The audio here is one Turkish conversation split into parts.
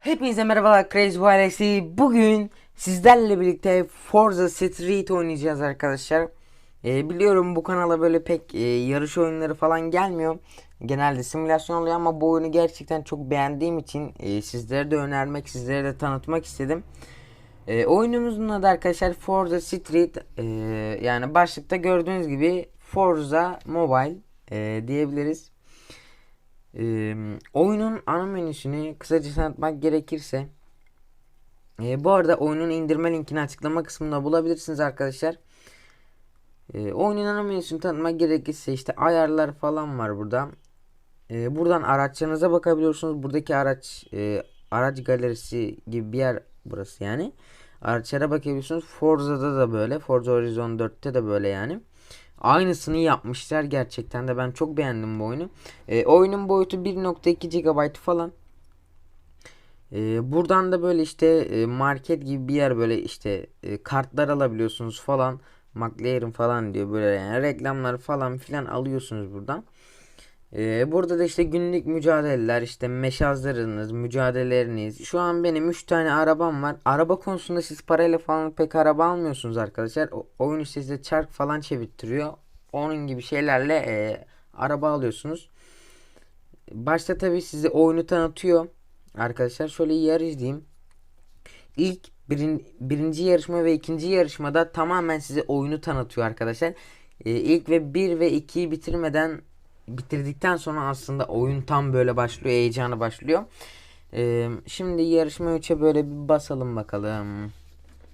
Hepinize merhabalar Crazy Wireless'i. Bugün sizlerle birlikte Forza Street oynayacağız arkadaşlar. Ee, biliyorum bu kanala böyle pek e, yarış oyunları falan gelmiyor. Genelde simülasyon oluyor ama bu oyunu gerçekten çok beğendiğim için e, sizlere de önermek, sizlere de tanıtmak istedim. E, oyunumuzun adı arkadaşlar Forza Street. E, yani başlıkta gördüğünüz gibi Forza Mobile e, diyebiliriz. Ee, oyunun ana menüsünü kısaca tanıtmak gerekirse e, bu arada oyunun indirme linkini açıklama kısmında bulabilirsiniz arkadaşlar. E, oyunun ana menüsünü tanıtmak gerekirse işte ayarlar falan var burada. E, buradan araçlarınıza bakabiliyorsunuz. Buradaki araç e, araç galerisi gibi bir yer burası yani. Araçlara bakabiliyorsunuz. Forza'da da böyle. Forza Horizon 4'te de böyle yani. Aynısını yapmışlar gerçekten de ben çok beğendim bu oyunu. E, oyunun boyutu 1.2 GB falan. E, buradan da böyle işte e, market gibi bir yer böyle işte e, kartlar alabiliyorsunuz falan. McLaren falan diyor böyle yani reklamlar falan filan alıyorsunuz buradan. E, burada da işte günlük mücadeleler işte meşazlarınız, mücadeleleriniz. Şu an benim 3 tane arabam var. Araba konusunda siz parayla falan pek araba almıyorsunuz arkadaşlar. O, oyun işte size çark falan çevirttiriyor. Onun gibi şeylerle e, araba alıyorsunuz. Başta tabii size oyunu tanıtıyor. Arkadaşlar şöyle yarış diyeyim. İlk birin, birinci yarışma ve ikinci yarışmada tamamen size oyunu tanıtıyor arkadaşlar. E, ilk ve 1 ve 2'yi bitirmeden bitirdikten sonra aslında oyun tam böyle başlıyor. Heyecanı başlıyor. E, şimdi yarışma 3'e böyle bir basalım bakalım.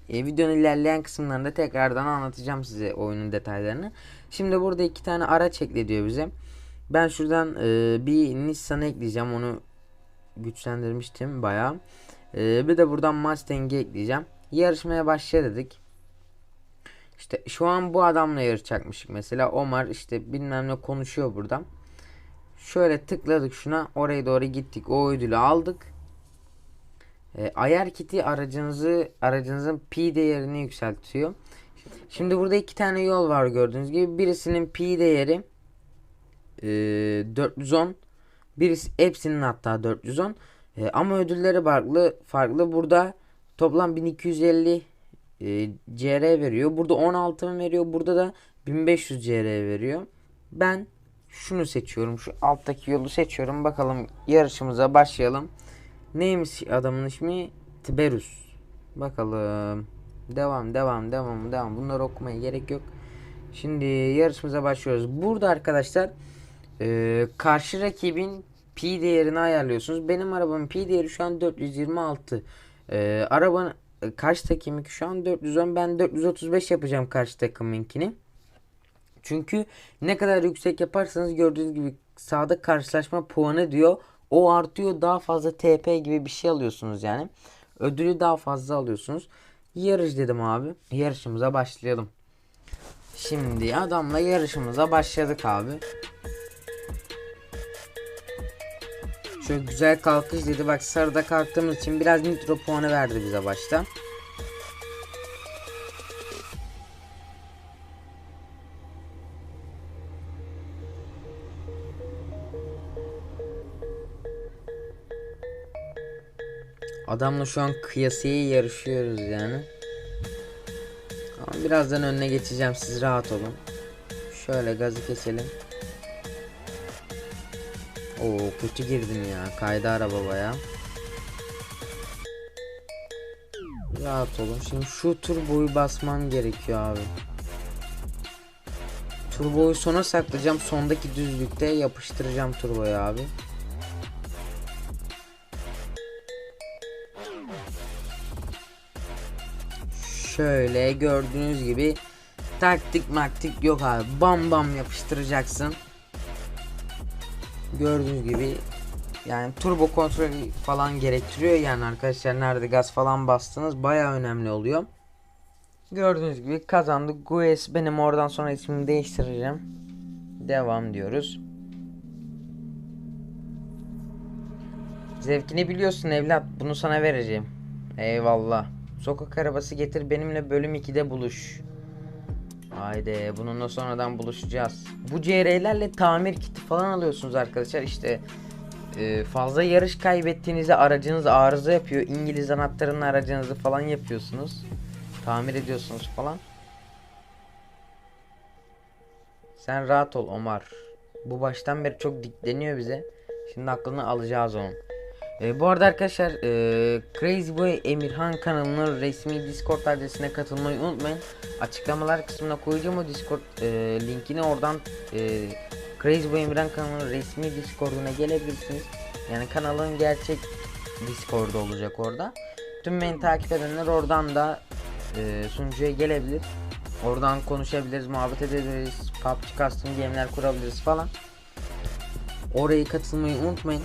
E, videonun ilerleyen kısımlarında tekrardan anlatacağım size oyunun detaylarını. Şimdi burada iki tane araç ekle diyor bize. Ben şuradan e, bir Nissan ekleyeceğim. Onu güçlendirmiştim bayağı. E, bir de buradan Mustang'i ekleyeceğim. Yarışmaya başla dedik. İşte şu an bu adamla yarışacakmışık mesela. Omar işte bilmem ne konuşuyor buradan. Şöyle tıkladık şuna. Oraya doğru gittik. O ödülü aldık. E, ayar kiti aracınızı aracınızın P değerini yükseltiyor. Şimdi burada iki tane yol var gördüğünüz gibi. Birisinin P değeri e, 410. Birisi hepsinin hatta 410. E, ama ödülleri farklı. Farklı burada toplam 1250 e, CR veriyor. Burada 16 veriyor. Burada da 1500 CR veriyor. Ben şunu seçiyorum. Şu alttaki yolu seçiyorum. Bakalım yarışımıza başlayalım. Neymiş adamın ismi? Tiberus. Bakalım. Devam devam devam devam. Bunları okumaya gerek yok. Şimdi yarışımıza başlıyoruz. Burada arkadaşlar e, karşı rakibin P değerini ayarlıyorsunuz. Benim arabamın P değeri şu an 426. E, arabanın karşı takımınki şu an 410. Ben 435 yapacağım karşı takımınkini. Çünkü ne kadar yüksek yaparsanız gördüğünüz gibi sağda karşılaşma puanı diyor. O artıyor daha fazla TP gibi bir şey alıyorsunuz yani. Ödülü daha fazla alıyorsunuz. Yarış dedim abi. Yarışımıza başlayalım. Şimdi adamla yarışımıza başladık abi. Şöyle güzel kalkış dedi. Bak sarıda kalktığımız için biraz nitro puanı verdi bize başta. Adamla şu an kıyasıya yarışıyoruz yani. Ama birazdan önüne geçeceğim siz rahat olun. Şöyle gazı keselim. Oo kötü girdim ya. Kaydı araba baya. Rahat olun. Şimdi şu turboyu basmam gerekiyor abi. Turboyu sona saklayacağım. Sondaki düzlükte yapıştıracağım turboyu abi. Şöyle gördüğünüz gibi taktik maktik yok abi. Bam bam yapıştıracaksın. Gördüğünüz gibi yani turbo kontrolü falan gerektiriyor yani arkadaşlar nerede gaz falan bastınız baya önemli oluyor. Gördüğünüz gibi kazandık. Gues benim oradan sonra ismimi değiştireceğim. Devam diyoruz. Zevkini biliyorsun evlat. Bunu sana vereceğim. Eyvallah. Sokak arabası getir benimle bölüm 2'de buluş. Haydi bununla sonradan buluşacağız. Bu CR'lerle tamir kiti falan alıyorsunuz arkadaşlar. İşte e, fazla yarış kaybettiğinizde aracınız arıza yapıyor. İngiliz anahtarının aracınızı falan yapıyorsunuz. Tamir ediyorsunuz falan. Sen rahat ol Omar. Bu baştan beri çok dikleniyor bize. Şimdi aklını alacağız onun. E, bu arada arkadaşlar e, Crazy Boy Emirhan kanalının resmi Discord adresine katılmayı unutmayın. Açıklamalar kısmına koyacağım o Discord e, linkini oradan e, Crazy Boy Emirhan kanalının resmi Discord'una gelebilirsiniz. Yani kanalın gerçek Discord'u olacak orada. Tüm beni takip edenler oradan da e, sunucuya gelebilir. Oradan konuşabiliriz, muhabbet edebiliriz, PUBG custom game'ler kurabiliriz falan. Oraya katılmayı unutmayın.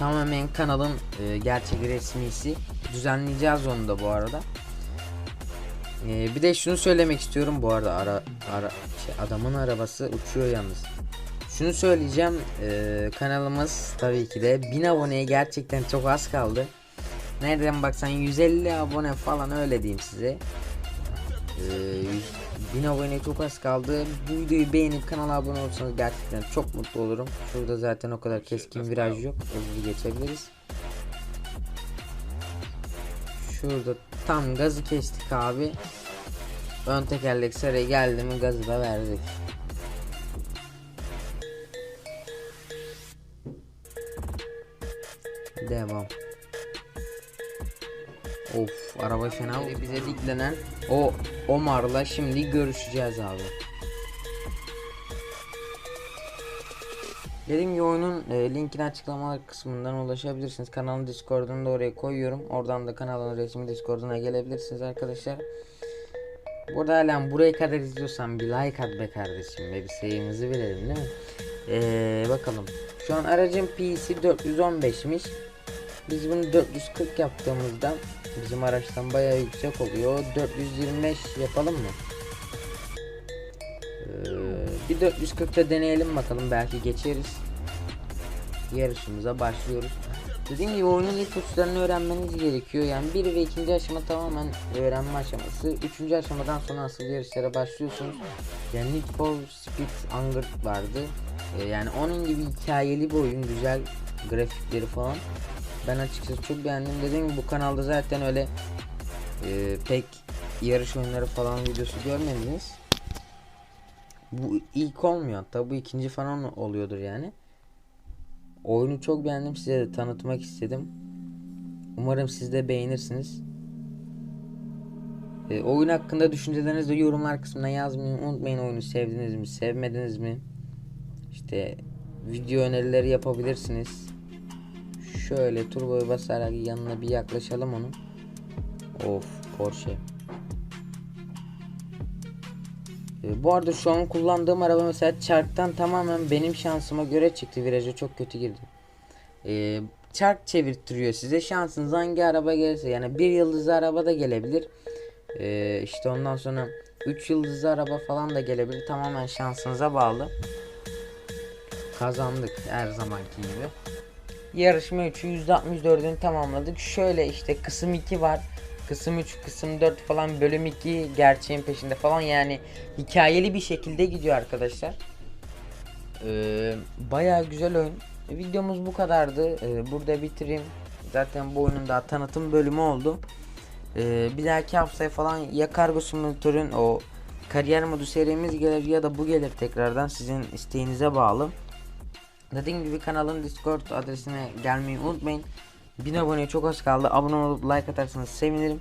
Tamamen kanalın e, gerçek resmisi. Düzenleyeceğiz onu da bu arada. E, bir de şunu söylemek istiyorum bu arada ara, ara şey, adamın arabası uçuyor yalnız. Şunu söyleyeceğim e, kanalımız tabii ki de 1000 aboneye gerçekten çok az kaldı. Nereden baksan 150 abone falan öyle diyeyim size. Ee, 1000 abone çok az kaldı. Bu videoyu beğenip kanala abone olursanız gerçekten çok mutlu olurum. Şurada zaten o kadar keskin viraj yok. Hızlı geçebiliriz. Şurada tam gazı kestik abi. Ön tekerlek sarıya geldi mi gazı da verdik. Devam. Of araba fena oldu. Bize diklenen o Omar'la şimdi görüşeceğiz abi. Dediğim gibi oyunun e, linkini açıklamalar kısmından ulaşabilirsiniz. Kanalın Discord'unu da oraya koyuyorum. Oradan da kanalın resmi Discord'una gelebilirsiniz arkadaşlar. Burada halen buraya kadar izliyorsan bir like at be kardeşim be bir sayımızı verelim değil mi? Ee, bakalım. Şu an aracın PC 415'miş. Biz bunu 440 yaptığımızda bizim araçtan bayağı yüksek oluyor. 425 yapalım mı? Ee, bir 440'ta deneyelim bakalım belki geçeriz. Yarışımıza başlıyoruz. Dediğim gibi oyunun ilk uçlarını öğrenmeniz gerekiyor. Yani bir ve ikinci aşama tamamen öğrenme aşaması. Üçüncü aşamadan sonra asıl yarışlara başlıyorsunuz. Yani Need for Speed Unleashed vardı. Ee, yani onun gibi hikayeli bir oyun. Güzel grafikleri falan. Ben açıkçası çok beğendim. Dediğim gibi bu kanalda zaten öyle e, pek yarış oyunları falan videosu görmediniz. Bu ilk olmuyor hatta bu ikinci falan oluyordur yani. Oyunu çok beğendim size de tanıtmak istedim. Umarım siz de beğenirsiniz. E, oyun hakkında düşüncelerinizi yorumlar kısmına yazmayı unutmayın. Oyunu sevdiniz mi, sevmediniz mi? İşte video önerileri yapabilirsiniz. Şöyle turboya basarak yanına bir yaklaşalım onun. Of Porsche. E, bu arada şu an kullandığım araba mesela çarktan tamamen benim şansıma göre çıktı. Viraja çok kötü girdim. E, çark çevirtiriyor size. Şansınız hangi araba gelirse yani bir yıldızlı araba da gelebilir. E, işte ondan sonra 3 yıldızlı araba falan da gelebilir. Tamamen şansınıza bağlı. Kazandık her zamanki gibi. Yarışma 3'ü %64'ünü tamamladık. Şöyle işte kısım 2 var. Kısım 3, kısım 4 falan bölüm 2 gerçeğin peşinde falan yani hikayeli bir şekilde gidiyor arkadaşlar. Ee, Baya güzel oyun. Videomuz bu kadardı. Ee, burada bitireyim. Zaten bu oyunun daha tanıtım bölümü oldu. Ee, bir dahaki haftaya falan ya Cargo Simulator'ın o kariyer modu serimiz gelir ya da bu gelir tekrardan sizin isteğinize bağlı. Dediğim gibi kanalın Discord adresine gelmeyi unutmayın. 1000 aboneye çok az kaldı. Abone olup like atarsanız sevinirim.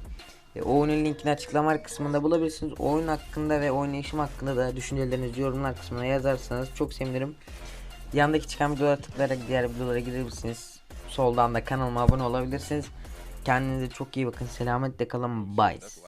E, oyunun linkini açıklama kısmında bulabilirsiniz. Oyun hakkında ve oynayışım hakkında da düşüncelerinizi yorumlar kısmına yazarsanız çok sevinirim. Yandaki çıkan videolara tıklayarak diğer videolara girebilirsiniz. Soldan da kanalıma abone olabilirsiniz. Kendinize çok iyi bakın. Selametle kalın. Bye.